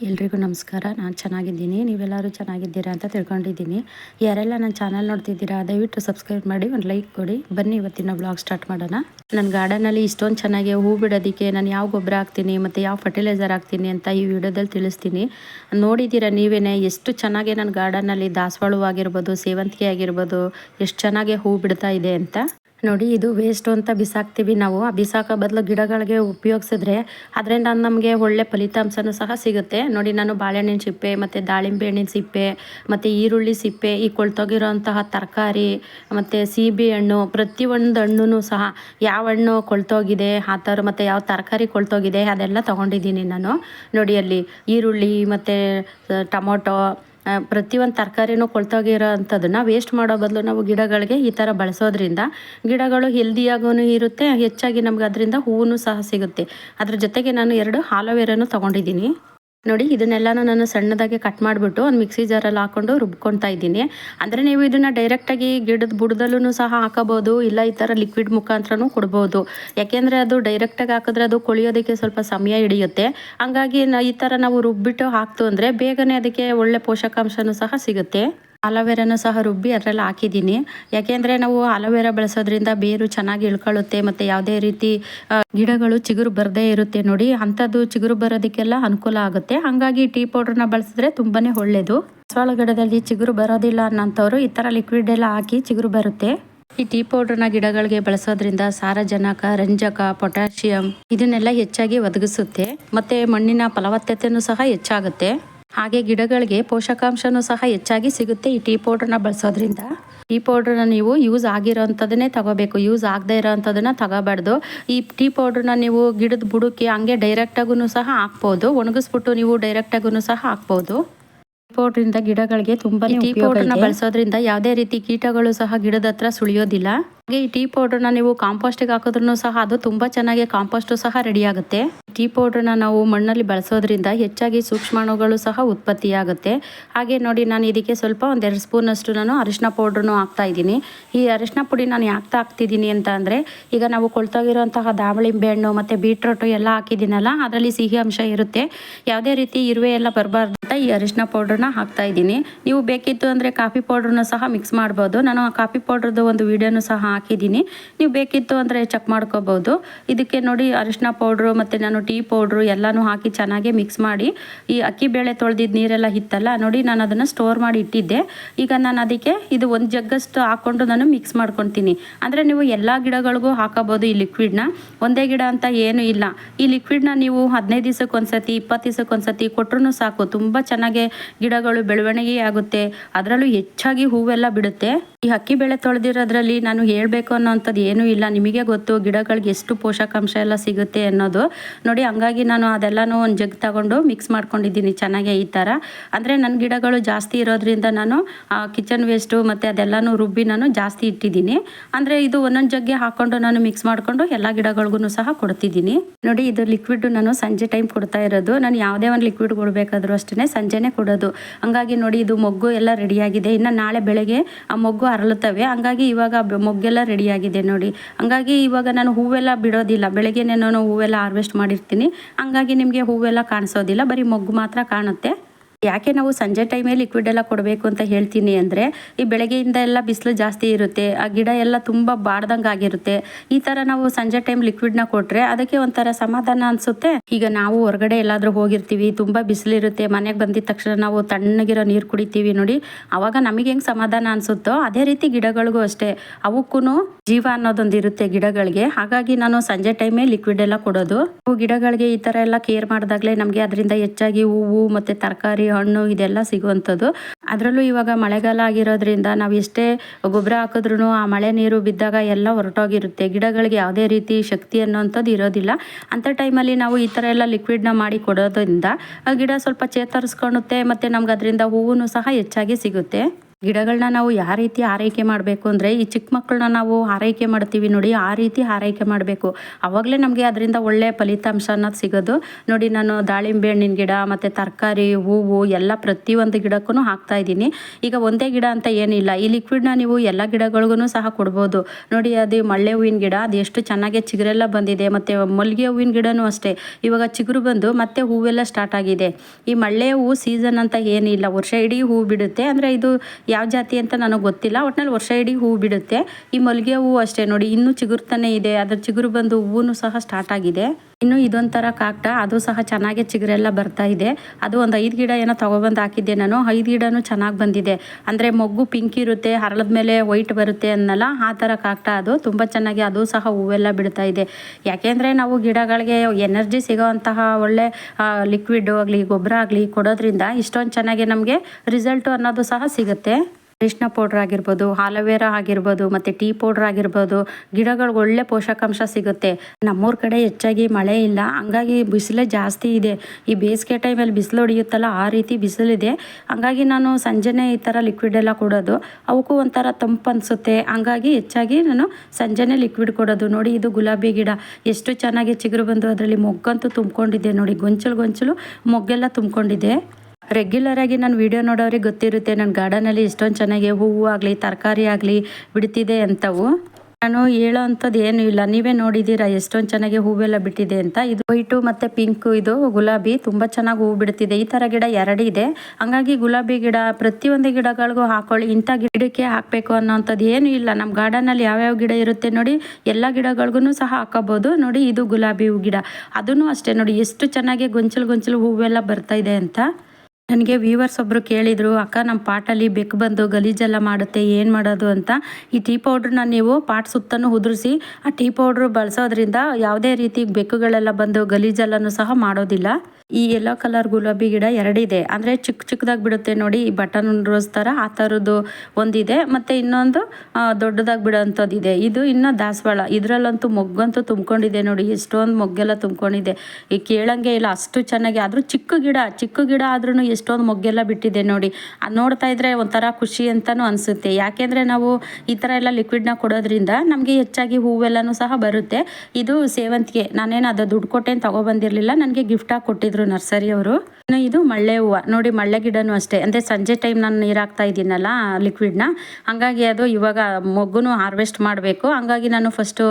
ಎಲ್ರಿಗೂ ನಮಸ್ಕಾರ. ನಾನು ಚೆನ್ನಾಗಿದ್ದೀನಿ. ನೀವೆಲ್ಲರೂ ಚೆನ್ನಾಗಿದ್ದೀರಾ ಅಂತ ತಿಳ್ಕೊಂಡಿದ್ದೀನಿ. ಯಾರೆಲ್ಲ ನನ್ನ ಚಾನಲ್ ನೋಡ್ತಿದ್ದೀರಾ, ದಯವಿಟ್ಟು ಸಬ್ಸ್ಕ್ರೈಬ್ ಮಾಡಿ, ಒಂದು ಲೈಕ್ ಕೊಡಿ. ಬನ್ನಿ ಇವತ್ತಿನ ಬ್ಲಾಗ್ ಸ್ಟಾರ್ಟ್ ಮಾಡೋಣ. ನನ್ನ ಗಾರ್ಡನಲ್ಲಿ ಇಷ್ಟೊಂದು ಚೆನ್ನಾಗಿ ಹೂ ಬಿಡೋದಕ್ಕೆ ನಾನು ಯಾವ ಗೊಬ್ಬರ ಹಾಕ್ತೀನಿ, ಮತ್ತು ಯಾವ ಫರ್ಟಿಲೈಸರ್ ಹಾಕ್ತೀನಿ ಅಂತ ಈ ವಿಡಿಯೋದಲ್ಲಿ ತಿಳಿಸ್ತೀನಿ. ನೋಡಿದ್ದೀರಾ ನೀವೇ ಎಷ್ಟು ಚೆನ್ನಾಗಿ ನನ್ನ ಗಾರ್ಡನಲ್ಲಿ ದಾಸವಾಳ ಆಗಿರ್ಬೋದು ಸೇವಂತಿಗೆ ಆಗಿರ್ಬೋದು, ಎಷ್ಟು ಚೆನ್ನಾಗಿ ಹೂ ಬಿಡ್ತಾ ಇದೆ ಅಂತ? ನೋಡಿ, ಇದು ವೇಸ್ಟು ಅಂತ ಬಿಸಾಕ್ತೀವಿ ನಾವು. ಆ ಬಿಸಾಕೋ ಬದಲು ಗಿಡಗಳಿಗೆ ಉಪಯೋಗಿಸಿದ್ರೆ ಅದರಿಂದ ನಮಗೆ ಒಳ್ಳೆ ಫಲಿತಾಂಶನೂ ಸಹ ಸಿಗುತ್ತೆ. ನೋಡಿ, ನಾನು ಬಾಳೆಹಣ್ಣಿನ ಸಿಪ್ಪೆ, ಮತ್ತು ದಾಳಿಂಬೆ ಹಣ್ಣಿನ ಸಿಪ್ಪೆ, ಮತ್ತು ಈರುಳ್ಳಿ ಸಿಪ್ಪೆ, ಈ ಕೊಳ್ತೋಗಿರೋಂತಹ ತರಕಾರಿ, ಮತ್ತು ಸೀಬೆ ಹಣ್ಣು, ಪ್ರತಿಯೊಂದು ಹಣ್ಣು ಸಹ ಯಾವ ಹಣ್ಣು ಕೊಳ್ತೋಗಿದೆ, ಆ ಥರ ಮತ್ತು ಯಾವ ತರಕಾರಿ ಕೊಳ್ತೋಗಿದೆ ಅದೆಲ್ಲ ತೊಗೊಂಡಿದ್ದೀನಿ ನಾನು. ನೋಡಿ, ಅಲ್ಲಿ ಈರುಳ್ಳಿ, ಮತ್ತು ಟೊಮೊಟೊ ಪ್ರತಿಯೊಂದು ತರಕಾರಿನೂ ಕೊಳ್ತೋಗಿರೋ ಅಂಥದ್ದನ್ನು ವೇಸ್ಟ್ ಮಾಡೋ ಬದಲು ನಾವು ಗಿಡಗಳಿಗೆ ಈ ಥರ ಬಳಸೋದ್ರಿಂದ ಗಿಡಗಳು ಹೆಲ್ದಿಯಾಗೂ ಇರುತ್ತೆ, ಹೆಚ್ಚಾಗಿ ನಮ್ಗೆ ಅದರಿಂದ ಹೂವು ಸಹ ಸಿಗುತ್ತೆ. ಅದ್ರ ಜೊತೆಗೆ ನಾನು ಎರಡು ಆಲೋವೆರಾನು ತೊಗೊಂಡಿದ್ದೀನಿ. ನೋಡಿ, ಇದನ್ನೆಲ್ಲನೂ ನಾನು ಸಣ್ಣದಾಗಿ ಕಟ್ ಮಾಡಿಬಿಟ್ಟು ಒಂದು ಮಿಕ್ಸಿ ಜಾರಲ್ಲಿ ಹಾಕ್ಕೊಂಡು ರುಬ್ಕೊತಾ ಇದ್ದೀನಿ. ಅಂದರೆ ನೀವು ಇದನ್ನು ಡೈರೆಕ್ಟಾಗಿ ಗಿಡದ ಬುಡದಲ್ಲೂ ಸಹ ಹಾಕೋಬೋದು ಇಲ್ಲ ಈ ಥರ ಲಿಕ್ವಿಡ್ ಮುಖಾಂತರನೂ ಕೊಡ್ಬೋದು. ಯಾಕೆಂದರೆ ಅದು ಡೈರೆಕ್ಟಾಗಿ ಹಾಕಿದ್ರೆ ಅದು ಕೊಳಿಯೋದಕ್ಕೆ ಸ್ವಲ್ಪ ಸಮಯ ಹಿಡಿಯುತ್ತೆ. ಹಾಗಾಗಿ ಈ ಥರ ನಾವು ರುಬ್ಬಿಟ್ಟು ಹಾಕ್ತು ಅಂದರೆ ಬೇಗನೆ ಅದಕ್ಕೆ ಒಳ್ಳೆ ಪೋಷಕಾಂಶನೂ ಸಹ ಸಿಗುತ್ತೆ. ಅಲೋವೆರಾನು ಸಹ ರುಬ್ಬಿ ಅದರಲ್ಲಿ ಹಾಕಿದ್ದೀನಿ. ಯಾಕೆಂದರೆ ನಾವು ಅಲೋವೆರಾ ಬಳಸೋದ್ರಿಂದ ಬೇರು ಚೆನ್ನಾಗಿ ಇಳ್ಕೊಳ್ಳುತ್ತೆ ಮತ್ತು ಯಾವುದೇ ರೀತಿ ಗಿಡಗಳು ಚಿಗುರು ಬರದೇ ಇರುತ್ತೆ ನೋಡಿ, ಅಂಥದ್ದು ಚಿಗುರು ಬರೋದಕ್ಕೆಲ್ಲ ಅನುಕೂಲ ಆಗುತ್ತೆ. ಹಾಗಾಗಿ ಟೀ ಪೌಡ್ರನ್ನ ಬಳಸಿದ್ರೆ ತುಂಬಾ ಒಳ್ಳೆಯದು ದಾಸವಾಳ ಗಿಡದಲ್ಲಿ ಚಿಗುರು ಬರೋದಿಲ್ಲ ಅನ್ನೋಂಥವ್ರು ಈ ಥರ ಲಿಕ್ವಿಡ್ ಎಲ್ಲ ಹಾಕಿ ಚಿಗುರು ಬರುತ್ತೆ. ಈ ಟೀ ಪೌಡರ್ನ ಗಿಡಗಳಿಗೆ ಬಳಸೋದ್ರಿಂದ ಸಾರಜನಕ, ರಂಜಕ, ಪೊಟ್ಯಾಷಿಯಂ ಇದನ್ನೆಲ್ಲ ಹೆಚ್ಚಾಗಿ ಒದಗಿಸುತ್ತೆ. ಮತ್ತೆ ಮಣ್ಣಿನ ಫಲವತ್ತತೆಯೂ ಸಹ ಹೆಚ್ಚಾಗುತ್ತೆ. ಹಾಗೆ ಗಿಡಗಳಿಗೆ ಪೋಷಕಾಂಶನೂ ಸಹ ಹೆಚ್ಚಾಗಿ ಸಿಗುತ್ತೆ ಈ ಟೀ ಪೌಡ್ರನ್ನ ಬಳಸೋದ್ರಿಂದ. ಟೀ ಪೌಡ್ರನ್ನ ನೀವು ಯೂಸ್ ಆಗಿರೋಂಥದ್ದನ್ನೇ ತಗೋಬೇಕು. ಯೂಸ್ ಆಗದೆ ಇರೋಂಥದ್ದನ್ನು ತಗೋಬಾರ್ದು. ಈ ಟೀ ಪೌಡ್ರನ್ನ ನೀವು ಗಿಡದ ಬುಡಕ್ಕೆ ಹಂಗೆ ಡೈರೆಕ್ಟಾಗೂ ಸಹ ಹಾಕ್ಬೋದು. ಒಣಗಿಸ್ಬಿಟ್ಟು ನೀವು ಡೈರೆಕ್ಟಾಗೂ ಸಹ ಹಾಕ್ಬೋದು. ಪೌಡ್ರಿಂದ ಗಿಡಗಳಿಗೆ ತುಂಬಾ ಟೀ ಪೌಡರ್ನ ಬಳಸೋದ್ರಿಂದ ಯಾವುದೇ ರೀತಿ ಕೀಟಗಳು ಸಹ ಗಿಡದ ಹತ್ರ ಸುಳಿಯೋದಿಲ್ಲ. ಹಾಗೆ ಈ ಟೀ ಪೌಡರ್ನ ನೀವು ಕಾಂಪೋಸ್ಟಿಗೆ ಹಾಕೋದ್ರೂ ಸಹ ಅದು ತುಂಬಾ ಚೆನ್ನಾಗಿ ಕಾಂಪೋಸ್ಟ್ ಸಹ ರೆಡಿ ಆಗುತ್ತೆ. ಟೀ ಪೌಡ್ರನ್ನ ನಾವು ಮಣ್ಣಲ್ಲಿ ಬಳಸೋದ್ರಿಂದ ಹೆಚ್ಚಾಗಿ ಸೂಕ್ಷ್ಮಾಣುಗಳು ಸಹ ಉತ್ಪತ್ತಿಯಾಗುತ್ತೆ. ಹಾಗೆ ನೋಡಿ ನಾನು ಇದಕ್ಕೆ ಸ್ವಲ್ಪ ಒಂದೆರಡು ಸ್ಪೂನಷ್ಟು ನಾನು ಅರಿಶಿನ ಪೌಡ್ರನ್ನು ಹಾಕ್ತಾ ಇದ್ದೀನಿ. ಈ ಅರಿಶಿನ ಪುಡಿ ನಾನು ಯಾಕೆ ಹಾಕ್ತಿದ್ದೀನಿ ಅಂತ ಅಂದರೆ, ಈಗ ನಾವು ಕೊಳ್ತಾಗಿರುವಂತಹ ದಾವಳಿಂಬೆ ಹಣ್ಣು ಮತ್ತು ಬೀಟ್ರೋಟು ಎಲ್ಲ ಹಾಕಿದ್ದೀನಲ್ಲ, ಅದರಲ್ಲಿ ಸಿಹಿ ಅಂಶ ಇರುತ್ತೆ. ಯಾವುದೇ ರೀತಿ ಇರುವೆ ಎಲ್ಲ ಬರಬಾರ್ದು ಅಂತ ಈ ಅರಿಶಿನ ಪೌಡ್ರನ್ನ ಹಾಕ್ತಾ ಇದ್ದೀನಿ. ನೀವು ಬೇಕಿತ್ತು ಅಂದರೆ ಕಾಫಿ ಪೌಡ್ರನ್ನ ಸಹ ಮಿಕ್ಸ್ ಮಾಡ್ಬೋದು. ನಾನು ಆ ಕಾಫಿ ಪೌಡ್ರದ್ದು ಒಂದು ವೀಡಿಯೋನು ಸಹ ಹಾಕಿದ್ದೀನಿ. ನೀವು ಬೇಕಿತ್ತು ಅಂದರೆ ಚೆಕ್ ಮಾಡ್ಕೋಬೋದು. ಇದಕ್ಕೆ ನೋಡಿ ಅರಿಶಿನ ಪೌಡ್ರು ಮತ್ತು ನಾನು ಟೀ ಪೌಡ್ರು ಎಲ್ಲನೂ ಹಾಕಿ ಚೆನ್ನಾಗಿ ಮಿಕ್ಸ್ ಮಾಡಿ, ಈ ಅಕ್ಕಿ ಬೇಳೆ ತೊಳೆದಿದ್ದ ನೀರೆಲ್ಲ ಇತ್ತಲ್ಲ ನೋಡಿ ನಾನು ಅದನ್ನು ಸ್ಟೋರ್ ಮಾಡಿ ಇಟ್ಟಿದ್ದೆ. ಈಗ ನಾನು ಅದಕ್ಕೆ ಇದು ಒಂದು ಜಗ್ಗಷ್ಟು ಹಾಕ್ಕೊಂಡು ನಾನು ಮಿಕ್ಸ್ ಮಾಡ್ಕೊತೀನಿ. ಅಂದರೆ ನೀವು ಎಲ್ಲ ಗಿಡಗಳಿಗೂ ಹಾಕಬೋದು ಈ ಲಿಕ್ವಿಡ್ನ ಒಂದೇ ಗಿಡ ಅಂತ ಏನೂ ಇಲ್ಲ. ಈ ಲಿಕ್ವಿಡ್ನ ನೀವು ಹದಿನೈದು ದಿವ್ಸಕ್ಕೆ ಒಂದ್ಸತಿ ಇಪ್ಪತ್ತು ದಿವ್ಸಕ್ಕೆ ಒಂದ್ಸತಿ ಕೊಟ್ಟರು ಸಾಕು. ತುಂಬ ಚೆನ್ನಾಗಿ ಗಿಡಗಳು ಬೆಳವಣಿಗೆ ಆಗುತ್ತೆ. ಅದರಲ್ಲೂ ಹೆಚ್ಚಾಗಿ ಹೂವೆಲ್ಲ ಬಿಡುತ್ತೆ. ಈ ಅಕ್ಕಿ ಬೆಳೆ ತೊಳೆದಿರೋದ್ರಲ್ಲಿ ನಾನು ಹೇಳಬೇಕು ಅನ್ನೋಂಥದ್ದು ಏನೂ ಇಲ್ಲ. ನಿಮಗೆ ಗೊತ್ತು, ಗಿಡಗಳಿಗೆ ಎಷ್ಟು ಪೋಷಕಾಂಶ ಎಲ್ಲ ಸಿಗುತ್ತೆ ಅನ್ನೋದು. ನೋಡಿ, ಹಂಗಾಗಿ ನಾನು ಅದೆಲ್ಲನೂ ಒಂದು ಜಗ್ ತಗೊಂಡು ಮಿಕ್ಸ್ ಮಾಡ್ಕೊಂಡಿದ್ದೀನಿ ಚೆನ್ನಾಗೆ ಈ ಥರ. ಅಂದರೆ ನನ್ನ ಗಿಡಗಳು ಜಾಸ್ತಿ ಇರೋದ್ರಿಂದ ನಾನು ಕಿಚನ್ ವೇಸ್ಟು ಮತ್ತು ಅದೆಲ್ಲನೂ ರುಬ್ಬಿ ನಾನು ಜಾಸ್ತಿ ಇಟ್ಟಿದ್ದೀನಿ. ಅಂದರೆ ಇದು ಒಂದೊಂದು ಜಗ್ಗೆ ಹಾಕ್ಕೊಂಡು ನಾನು ಮಿಕ್ಸ್ ಮಾಡಿಕೊಂಡು ಎಲ್ಲ ಗಿಡಗಳಿಗೂ ಸಹ ಕೊಡ್ತಿದ್ದೀನಿ. ನೋಡಿ, ಇದು ಲಿಕ್ವಿಡ್ ನಾನು ಸಂಜೆ ಟೈಮ್ ಕೊಡ್ತಾ ಇರೋದು. ನಾನು ಯಾವುದೇ ಒಂದು ಲಿಕ್ವಿಡ್ ಕೊಡಬೇಕಾದ್ರೂ ಅಷ್ಟೇ ಸಂಜೆನೇ ಕೊಡೋದು. ಹಂಗಾಗಿ ನೋಡಿ, ಇದು ಮೊಗ್ಗು ಎಲ್ಲ ರೆಡಿಯಾಗಿದೆ ಇನ್ನು ನಾಳೆ ಬೆಳಗ್ಗೆ ಆ ಮೊಗ್ಗು ಅರಳುತ್ತವೆ. ಹಂಗಾಗಿ ಇವಾಗ ಮೊಗ್ಗೆಲ್ಲ ರೆಡಿಯಾಗಿದೆ ನೋಡಿ. ಹಂಗಾಗಿ ಇವಾಗ ನಾನು ಹೂವೆಲ್ಲ ಬಿಡೋದಿಲ್ಲ. ಬೆಳಗ್ಗೆನೇನೋ ನಾನು ಹೂವೆಲ್ಲ ಹಾರ್ವೆಸ್ಟ್ ಮಾಡಿರ್ತೀನಿ. ಹಂಗಾಗಿ ನಿಮಗೆ ಹೂವೆಲ್ಲ ಕಾಣಿಸೋದಿಲ್ಲ. ಬರೀ ಮೊಗ್ಗು ಮಾತ್ರ ಕಾಣುತ್ತೆ. ಯಾಕೆ ನಾವು ಸಂಜೆ ಟೈಮೇ ಲಿಕ್ವಿಡ್ ಎಲ್ಲ ಕೊಡಬೇಕು ಅಂತ ಹೇಳ್ತೀನಿ ಅಂದರೆ, ಈ ಬೆಳಗ್ಗೆಯಿಂದ ಎಲ್ಲ ಬಿಸಿಲು ಜಾಸ್ತಿ ಇರುತ್ತೆ, ಆ ಗಿಡ ಎಲ್ಲ ತುಂಬ ಬಾಡ್ದಂಗೆ ಆಗಿರುತ್ತೆ. ಈ ಥರ ನಾವು ಸಂಜೆ ಟೈಮ್ ಲಿಕ್ವಿಡ್ನ ಕೊಟ್ಟರೆ ಅದಕ್ಕೆ ಒಂಥರ ಸಮಾಧಾನ ಅನಿಸುತ್ತೆ. ಈಗ ನಾವು ಹೊರಗಡೆ ಎಲ್ಲಾದರೂ ಹೋಗಿರ್ತೀವಿ, ತುಂಬ ಬಿಸಿಲಿರುತ್ತೆ, ಮನೆಗೆ ಬಂದಿದ ತಕ್ಷಣ ನಾವು ತಣ್ಣಗಿರೋ ನೀರು ಕುಡಿತೀವಿ ನೋಡಿ ಆವಾಗ ನಮಗೆ ಹೆಂಗೆ ಸಮಾಧಾನ ಅನಿಸುತ್ತೋ ಅದೇ ರೀತಿ ಗಿಡಗಳಿಗೂ ಅಷ್ಟೇ. ಅವಕ್ಕೂ ಜೀವ ಅನ್ನೋದೊಂದು ಇರುತ್ತೆ ಗಿಡಗಳಿಗೆ. ಹಾಗಾಗಿ ನಾನು ಸಂಜೆ ಟೈಮೇ ಲಿಕ್ವಿಡ್ ಎಲ್ಲ ಕೊಡೋದು. ಗಿಡಗಳಿಗೆ ಈ ಥರ ಎಲ್ಲ ಕೇರ್ ಮಾಡಿದಾಗಲೇ ನಮಗೆ ಅದರಿಂದ ಹೆಚ್ಚಾಗಿ ಹೂವು ಮತ್ತು ತರಕಾರಿ ಹಣ್ಣು ಇದೆಲ್ಲ ಸಿಗುವಂಥದ್ದು. ಅದರಲ್ಲೂ ಇವಾಗ ಮಳೆಗಾಲ ಆಗಿರೋದ್ರಿಂದ ನಾವು ಎಷ್ಟೇ ಗೊಬ್ಬರ ಹಾಕಿದ್ರೂ ಆ ಮಳೆ ನೀರು ಬಿದ್ದಾಗ ಎಲ್ಲ ಹೊರಟೋಗಿರುತ್ತೆ. ಗಿಡಗಳಿಗೆ ಯಾವುದೇ ರೀತಿ ಶಕ್ತಿ ಅನ್ನೋಂಥದ್ದು ಇರೋದಿಲ್ಲ. ಅಂಥ ಟೈಮಲ್ಲಿ ನಾವು ಈ ಥರ ಎಲ್ಲ ಲಿಕ್ವಿಡ್ನ ಮಾಡಿ ಕೊಡೋದ್ರಿಂದ ಗಿಡ ಸ್ವಲ್ಪ ಚೇತರಿಸ್ಕೊಳುತ್ತೆ ಮತ್ತು ನಮ್ಗೆ ಅದರಿಂದ ಹೂವು ಸಹ ಹೆಚ್ಚಾಗಿ ಸಿಗುತ್ತೆ. ಗಿಡಗಳನ್ನ ನಾವು ಯಾವ ರೀತಿ ಆರೈಕೆ ಮಾಡಬೇಕು ಅಂದರೆ ಈ ಚಿಕ್ಕ ಮಕ್ಕಳನ್ನ ನಾವು ಆರೈಕೆ ಮಾಡ್ತೀವಿ ನೋಡಿ, ಆ ರೀತಿ ಆರೈಕೆ ಮಾಡಬೇಕು. ಆವಾಗಲೇ ನಮಗೆ ಅದರಿಂದ ಒಳ್ಳೆಯ ಫಲಿತಾಂಶ ಅನ್ನೋದು ಸಿಗೋದು. ನೋಡಿ, ನಾನು ದಾಳಿಂಬೆ ಹಣ್ಣಿನ ಗಿಡ, ಮತ್ತು ತರಕಾರಿ, ಹೂವು ಎಲ್ಲ ಪ್ರತಿಯೊಂದು ಗಿಡಕ್ಕೂ ಹಾಕ್ತಾ ಇದ್ದೀನಿ. ಈಗ ಒಂದೇ ಗಿಡ ಅಂತ ಏನಿಲ್ಲ. ಈ ಲಿಕ್ವಿಡ್ನ ನೀವು ಎಲ್ಲ ಗಿಡಗಳಿಗೂ ಸಹ ಕೊಡ್ಬೋದು. ನೋಡಿ, ಅದು ಮಳ್ಳೆ ಹೂವಿನ ಗಿಡ, ಅದು ಎಷ್ಟು ಚೆನ್ನಾಗಿ ಚಿಗುರೆಲ್ಲ ಬಂದಿದೆ. ಮತ್ತು ಮಲ್ಲಿಗೆ ಹೂವಿನ ಗಿಡನೂ ಅಷ್ಟೇ. ಇವಾಗ ಚಿಗುರು ಬಂದು ಮತ್ತೆ ಹೂವೆಲ್ಲ ಸ್ಟಾರ್ಟ್ ಆಗಿದೆ. ಈ ಮಳ್ಳೆ ಹೂವು ಸೀಸನ್ ಅಂತ ಏನಿಲ್ಲ. ವರ್ಷ ಇಡೀ ಹೂ ಬಿಡುತ್ತೆ. ಅಂದರೆ ಇದು ಯಾವ ಜಾತಿ ಅಂತ ನನಗೆ ಗೊತ್ತಿಲ್ಲ. ಒಟ್ನಲ್ಲಿ ವರ್ಷ ಇಡೀ ಹೂ ಬಿಡುತ್ತೆ. ಈ ಮಲ್ಲಿಗೆ ಹೂವು ಅಷ್ಟೇ ನೋಡಿ, ಇನ್ನೂ ಚಿಗುರ್ತಾನೆ ಇದೆ. ಅದರ ಚಿಗುರು ಬಂದು ಹೂವು ಸಹ ಸ್ಟಾರ್ಟ್ ಆಗಿದೆ. ಇನ್ನು ಇದೊಂಥರ ಕಾಕ್ಟ ಅದು ಸಹ ಚೆನ್ನಾಗಿ ಚಿಗುರೆಲ್ಲ ಬರ್ತಾ ಇದೆ. ಅದು ಒಂದು ಐದು ಗಿಡ ಏನೋ ತೊಗೊಬಂದು ಹಾಕಿದ್ದೆ ನಾನು. ಐದು ಗಿಡನೂ ಚೆನ್ನಾಗಿ ಬಂದಿದೆ. ಅಂದರೆ ಮೊಗ್ಗು ಪಿಂಕ್ ಇರುತ್ತೆ, ಹರಳದ ಮೇಲೆ ವೈಟ್ ಬರುತ್ತೆ ಅನ್ನಲ್ಲ, ಆ ಥರ ಕಾಕ್ಟ ಅದು. ತುಂಬ ಚೆನ್ನಾಗಿ ಅದು ಸಹ ಹೂವೆಲ್ಲ ಬಿಡ್ತಾ ಇದೆ. ಯಾಕೆಂದರೆ ನಾವು ಗಿಡಗಳಿಗೆ ಎನರ್ಜಿ ಸಿಗೋವಂತಹ ಒಳ್ಳೆ ಲಿಕ್ವಿಡ್ ಆಗಲಿ, ಗೊಬ್ಬರ ಆಗಲಿ ಕೊಡೋದ್ರಿಂದ ಇಷ್ಟೊಂದು ಚೆನ್ನಾಗಿ ನಮಗೆ ರಿಸಲ್ಟು ಅನ್ನೋದು ಸಹ ಸಿಗುತ್ತೆ. ಅರಿಶಿನ ಪೌಡ್ರ್ ಆಗಿರ್ಬೋದು, ಆಲೋವೆರಾ ಆಗಿರ್ಬೋದು, ಮತ್ತು ಟೀ ಪೌಡ್ರ್ ಆಗಿರ್ಬೋದು, ಗಿಡಗಳಿಗೆ ಒಳ್ಳೆ ಪೋಷಕಾಂಶ ಸಿಗುತ್ತೆ. ನಮ್ಮೂರ ಕಡೆ ಹೆಚ್ಚಾಗಿ ಮಳೆ ಇಲ್ಲ. ಹಂಗಾಗಿ ಬಿಸಿಲೇ ಜಾಸ್ತಿ ಇದೆ. ಈ ಬೇಸಿಗೆ ಟೈಮಲ್ಲಿ ಬಿಸಿಲು ಹೊಡೆಯುತ್ತಲ್ಲ, ಆ ರೀತಿ ಬಿಸಿಲಿದೆ. ಹಂಗಾಗಿ ನಾನು ಸಂಜೆನೇ ಈ ಥರ ಲಿಕ್ವಿಡ್ ಎಲ್ಲ ಕೊಡೋದು. ಅವಕ್ಕೂ ಒಂಥರ ತಂಪು ಅನಿಸುತ್ತೆ. ಹಂಗಾಗಿ ಹೆಚ್ಚಾಗಿ ನಾನು ಸಂಜೆನೇ ಲಿಕ್ವಿಡ್ ಕೊಡೋದು. ನೋಡಿ, ಇದು ಗುಲಾಬಿ ಗಿಡ. ಎಷ್ಟು ಚೆನ್ನಾಗಿ ಚಿಗುರು ಬಂದು ಅದರಲ್ಲಿ ಮೊಗ್ಗಂತೂ ತುಂಬ್ಕೊಂಡಿದೆ. ನೋಡಿ, ಗೊಂಚಲು ಗೊಂಚಲು ಮೊಗ್ಗೆಲ್ಲ ತುಂಬ್ಕೊಂಡಿದೆ. ರೆಗ್ಯುಲರ್ ಆಗಿ ನಾನು ವಿಡಿಯೋ ನೋಡೋರಿಗೆ ಗೊತ್ತಿರುತ್ತೆ ನನ್ನ ಗಾರ್ಡನಲ್ಲಿ ಎಷ್ಟೊಂದು ಚೆನ್ನಾಗಿ ಹೂವು ಆಗಲಿ, ತರಕಾರಿ ಆಗಲಿ ಬಿಡ್ತಿದೆ ಅಂತವು. ನಾನು ಹೇಳೋ ಅಂಥದ್ದು ಏನೂ ಇಲ್ಲ. ನೀವೇ ನೋಡಿದ್ದೀರಾ ಎಷ್ಟೊಂದು ಚೆನ್ನಾಗಿ ಹೂವೆಲ್ಲ ಬಿಟ್ಟಿದೆ ಅಂತ? ಇದು ವೈಟು ಮತ್ತು ಪಿಂಕು ಇದು ಗುಲಾಬಿ, ತುಂಬ ಚೆನ್ನಾಗಿ ಹೂವು ಬಿಡ್ತಿದೆ. ಈ ಥರ ಗಿಡ ಎರಡಿದೆ ಹಂಗಾಗಿ ಗುಲಾಬಿ ಗಿಡ ಪ್ರತಿಯೊಂದು ಗಿಡಗಳಿಗೂ ಹಾಕೊಳ್ಳಿ. ಇಂಥ ಗಿಡಕ್ಕೆ ಹಾಕಬೇಕು ಅನ್ನೋಂಥದ್ದು ಏನೂ ಇಲ್ಲ. ನಮ್ಮ ಗಾರ್ಡನಲ್ಲಿ ಯಾವ್ಯಾವ ಗಿಡ ಇರುತ್ತೆ ನೋಡಿ, ಎಲ್ಲ ಗಿಡಗಳಿಗೂ ಸಹ ಹಾಕೋಬೋದು. ನೋಡಿ, ಇದು ಗುಲಾಬಿ ಹೂ ಗಿಡ. ಅದೂ ಅಷ್ಟೇ ನೋಡಿ, ಎಷ್ಟು ಚೆನ್ನಾಗಿ ಗೊಂಚಲು ಗೊಂಚಲು ಹೂವೆಲ್ಲ ಬರ್ತಾ ಇದೆ ಅಂತ. ನನಗೆ ವ್ಯೂವರ್ಸ್ ಒಬ್ಬರು ಕೇಳಿದರು, ಅಕ್ಕ ನಮ್ಮ ಪಾಟಲ್ಲಿ ಬೆಕ್ಕು ಬಂದು ಗಲೀಜೆಲ್ಲ ಮಾಡುತ್ತೆ, ಏನು ಮಾಡೋದು? ಅಂತ. ಈ ಟೀ ಪೌಡ್ರನ್ನ ನೀವು ಪಾಟ್ ಸುತ್ತನೂ ಉದುರಿಸಿ, ಆ ಟೀ ಪೌಡ್ರ್ ಬಳಸೋದ್ರಿಂದ ಯಾವುದೇ ರೀತಿ ಬೆಕ್ಕುಗಳೆಲ್ಲ ಬಂದು ಗಲೀಜೆಲ್ಲನೂ ಸಹ ಮಾಡೋದಿಲ್ಲ. ಈ ಯೆಲ್ಲೋ ಕಲರ್ ಗುಲಾಬಿ ಗಿಡ ಎರಡಿದೆ. ಅಂದರೆ ಚಿಕ್ಕ ಚಿಕ್ಕದಾಗಿ ಬಿಡುತ್ತೆ ನೋಡಿ, ಈ ಬಟನ್ ರೋಸ್ ಥರ ಆ ಥರದ್ದು ಒಂದಿದೆ. ಮತ್ತು ಇನ್ನೊಂದು ದೊಡ್ಡದಾಗಿ ಬಿಡೋಂಥದ್ದಿದೆ. ಇದು ಇನ್ನೂ ದಾಸವಾಳ. ಇದರಲ್ಲಂತೂ ಮೊಗ್ಗಂತೂ ತುಂಬ್ಕೊಂಡಿದೆ ನೋಡಿ, ಎಷ್ಟೊಂದು ಮೊಗ್ಗೆಲ್ಲ ತುಂಬ್ಕೊಂಡಿದೆ. ಈ ಕೇಳಂಗೆ ಇಲ್ಲ, ಅಷ್ಟು ಚೆನ್ನಾಗಿ ಆದರೂ ಚಿಕ್ಕ ಗಿಡ ಚಿಕ್ಕ ಗಿಡ ಆದ್ರೂ ಎಷ್ಟೊಂದು ಮೊಗ್ಗೆಲ್ಲ ಬಿಟ್ಟಿದೆ ನೋಡಿ. ಅದು ನೋಡ್ತಾ ಇದ್ರೆ ಒಂಥರ ಖುಷಿ ಅಂತಲೂ ಅನಿಸುತ್ತೆ. ಯಾಕೆಂದರೆ ನಾವು ಈ ಥರ ಎಲ್ಲ ಲಿಕ್ವಿಡ್ನ ಕೊಡೋದ್ರಿಂದ ನಮಗೆ ಹೆಚ್ಚಾಗಿ ಹೂವೆಲ್ಲನೂ ಸಹ ಬರುತ್ತೆ. ಇದು ಸೇವಂತಿಗೆ. ನಾನೇನು ಅದು ದುಡ್ಡು ಕೊಟ್ಟೇನು ತೊಗೊಬಂದಿರಲಿಲ್ಲ. ನನಗೆ ಗಿಫ್ಟಾಗಿ ಕೊಟ್ಟಿದ್ರು ನರ್ಸರಿಯವರು ಅವರು. ಇದು ಮಳ್ಳೆ ಹೂವು. ನೋಡಿ ಮಳ್ಳೆ ಗಿಡನೂ ಅಷ್ಟೇ. ಅಂದರೆ ಸಂಜೆ ಟೈಮ್ ನಾನು ನೀರು ಹಾಕ್ತಾ ಇದ್ದೀನಲ್ಲ ಲಿಕ್ವಿಡ್ನ ಹಾಗಾಗಿ ಅದು ಇವಾಗ ಮೊಗ್ಗುನು ಹಾರ್ವೆಸ್ಟ್ ಮಾಡಬೇಕು. ಹಂಗಾಗಿ ನಾನು ಫಸ್ಟು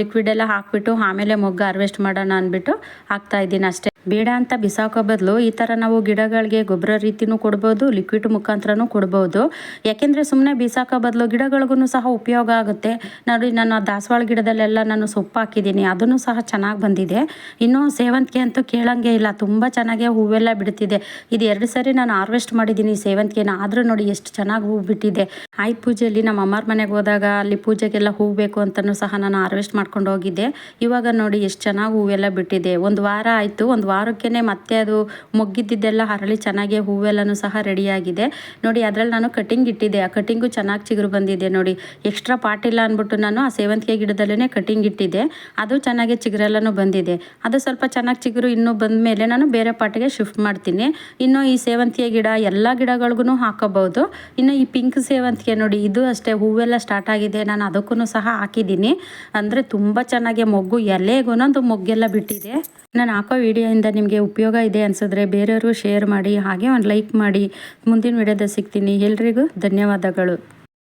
ಲಿಕ್ವಿಡ್ ಎಲ್ಲ ಹಾಕ್ಬಿಟ್ಟು ಆಮೇಲೆ ಮೊಗ್ಗು ಹಾರ್ವೆಸ್ಟ್ ಮಾಡೋಣ ಅಂದ್ಬಿಟ್ಟು ಹಾಕ್ತಾ ಇದ್ದೀನಿ ಅಷ್ಟೇ. ಬೇಡ ಅಂತ ಬಿಸಾಕೋ ಬದಲು ಈ ಥರ ನಾವು ಗಿಡಗಳಿಗೆ ಗೊಬ್ಬರ ರೀತಿನೂ ಕೊಡ್ಬೋದು ಲಿಕ್ವಿಡ್ ಮುಖಾಂತರನೂ ಕೊಡ್ಬೋದು. ಯಾಕೆಂದರೆ ಸುಮ್ಮನೆ ಬಿಸಾಕೋ ಬದಲು ಗಿಡಗಳಿಗೂ ಸಹ ಉಪಯೋಗ ಆಗುತ್ತೆ. ನೋಡಿ, ನಾನು ದಾಸವಾಳ ಗಿಡದಲ್ಲೆಲ್ಲ ನಾನು ಸೊಪ್ಪು ಹಾಕಿದ್ದೀನಿ ಅದನ್ನು ಸಹ ಚೆನ್ನಾಗಿ ಬಂದಿದೆ. ಇನ್ನು ಸೇವಂತಿಗೆ ಅಂತೂ ಕೇಳಂಗೆ ಇಲ್ಲ, ತುಂಬ ಚೆನ್ನಾಗಿ ಹೂವೆಲ್ಲ ಬಿಡ್ತಿದೆ. ಇದು ಎರಡು ಸರಿ ನಾನು ಹಾರ್ವೆಸ್ಟ್ ಮಾಡಿದ್ದೀನಿ ಸೇವಂತಿಗೆನ, ಆದರೂ ನೋಡಿ ಎಷ್ಟು ಚೆನ್ನಾಗಿ ಹೂವು ಬಿಟ್ಟಿದೆ. ಆಯ್ತು ಪೂಜೆಯಲ್ಲಿ ನಮ್ಮ ಅಮ್ಮರ ಮನೆಗೆ ಹೋದಾಗ ಅಲ್ಲಿ ಪೂಜೆಗೆಲ್ಲ ಹೂವು ಬೇಕು ಅಂತಲೂ ಸಹ ನಾನು ಹಾರ್ವೆಸ್ಟ್ ಮಾಡ್ಕೊಂಡು ಹೋಗಿದ್ದೆ. ಇವಾಗ ನೋಡಿ ಎಷ್ಟು ಚೆನ್ನಾಗಿ ಹೂವೆಲ್ಲ ಬಿಟ್ಟಿದೆ. ಒಂದು ವಾರ ಆಯಿತು. ಒಂದು ವಾರಕ್ಕೇ ಮತ್ತೆ ಅದು ಮೊಗ್ಗಿದ್ದೆಲ್ಲ ಹರಳಿ ಚೆನ್ನಾಗಿ ಹೂವೆಲ್ಲನೂ ಸಹ ರೆಡಿಯಾಗಿದೆ ನೋಡಿ, ಅದರಲ್ಲಿ ನಾನು ಕಟಿಂಗ್ ಇಟ್ಟಿದ್ದೆ. ಆ ಕಟಿಂಗು ಚೆನ್ನಾಗಿ ಚಿಗುರು ಬಂದಿದೆ ನೋಡಿ. ಎಕ್ಸ್ಟ್ರಾ ಪಾಟ್ ಇಲ್ಲ ಅಂದ್ಬಿಟ್ಟು ನಾನು ಆ ಸೇವಂತಿಗೆ ಗಿಡದಲ್ಲೇ ಕಟಿಂಗ್ ಇಟ್ಟಿದ್ದೆ. ಅದು ಚೆನ್ನಾಗಿ ಚಿಗುರೆಲ್ಲನೂ ಬಂದಿದೆ. ಅದು ಸ್ವಲ್ಪ ಚೆನ್ನಾಗಿ ಚಿಗುರು ಇನ್ನೂ ಬಂದ ಮೇಲೆ ನಾನು ಬೇರೆ ಪಾಟಿಗೆ ಶಿಫ್ಟ್ ಮಾಡ್ತೀನಿ. ಇನ್ನು ಈ ಸೇವಂತಿಗೆ ಗಿಡ ಎಲ್ಲ ಗಿಡಗಳಿಗೂ ಹಾಕಬಹುದು. ಇನ್ನು ಈ ಪಿಂಕ್ ಸೇವಂತಿಗೆ ನೋಡಿ ಇದು ಅಷ್ಟೇ, ಹೂವೆಲ್ಲ ಸ್ಟಾರ್ಟ್ ಆಗಿದೆ, ನಾನು ಅದಕ್ಕೂ ಸಹ ಹಾಕಿದ್ದೀನಿ. ಅಂದರೆ ತುಂಬ ಚೆನ್ನಾಗಿ ಮೊಗ್ಗು ಎಲೆಗೊಂದೊಂದು ಮೊಗ್ಗೆಲ್ಲ ಬಿಟ್ಟಿದೆ. ನಾನು ಹಾಕೋ ವಿಡಿಯೋಯಿಂದ ನಿಮಗೆ ಉಪಯೋಗ ಇದೆ ಅನ್ಸಿದ್ರೆ ಬೇರೆಯವರು ಶೇರ್ ಮಾಡಿ, ಹಾಗೆ ಒಂದು ಲೈಕ್ ಮಾಡಿ. ಮುಂದಿನ ವಿಡಿಯೋದಲ್ಲಿ ಸಿಗ್ತೀನಿ. ಎಲ್ರಿಗೂ ಧನ್ಯವಾದಗಳು.